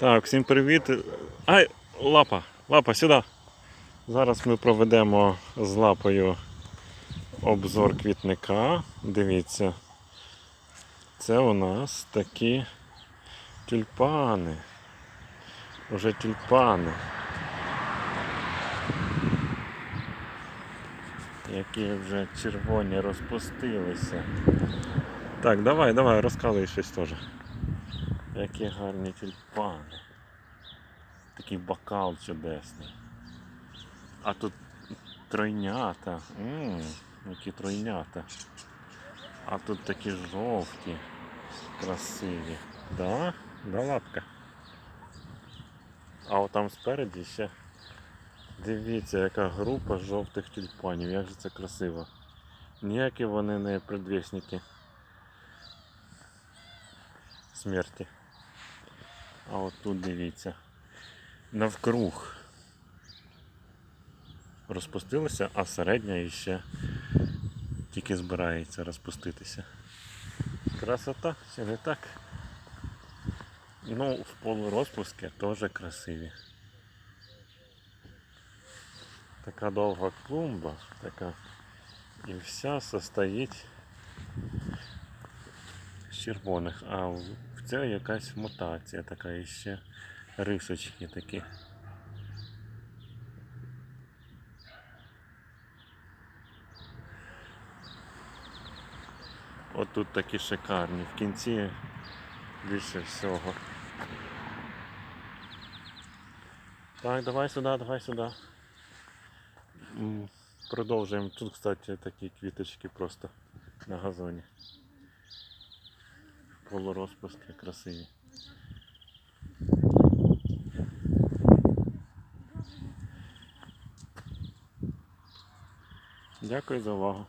Так, всім привіт. Ай, лапа, лапа, сюди. Зараз ми проведемо з лапою обзор квітника. Дивіться. Це у нас такі тюльпани. Уже тюльпани. Які вже червоні розпустилися. Так, давай, давай, розказуй щось теж. Які гарні тюльпани. Такий бокал чудесний. А тут тройнята. Ммм, які тройнята. А тут такі жовті, красиві. Да? Да, лапка. А от там спереді ще. Дивіться, яка група жовтих тюльпанів. Як же це красиво. Ніякі вони не предвісники смерті. А от тут дивіться. Навкруг розпустилося, а середня іще тільки збирається розпуститися. Красота, чи не так? Ну, в полурозпуске теж красиві. Така довга клумба, така. І вся состоїть з червоних, а це якась мутація така і ще рисочки такі. От тут такі шикарні. В кінці більше всього. Так, давай сюди, давай сюди. Продовжуємо. Тут, кстати, такі квіточки просто на газоні. Полурозпуски красиві. Дякую за увагу.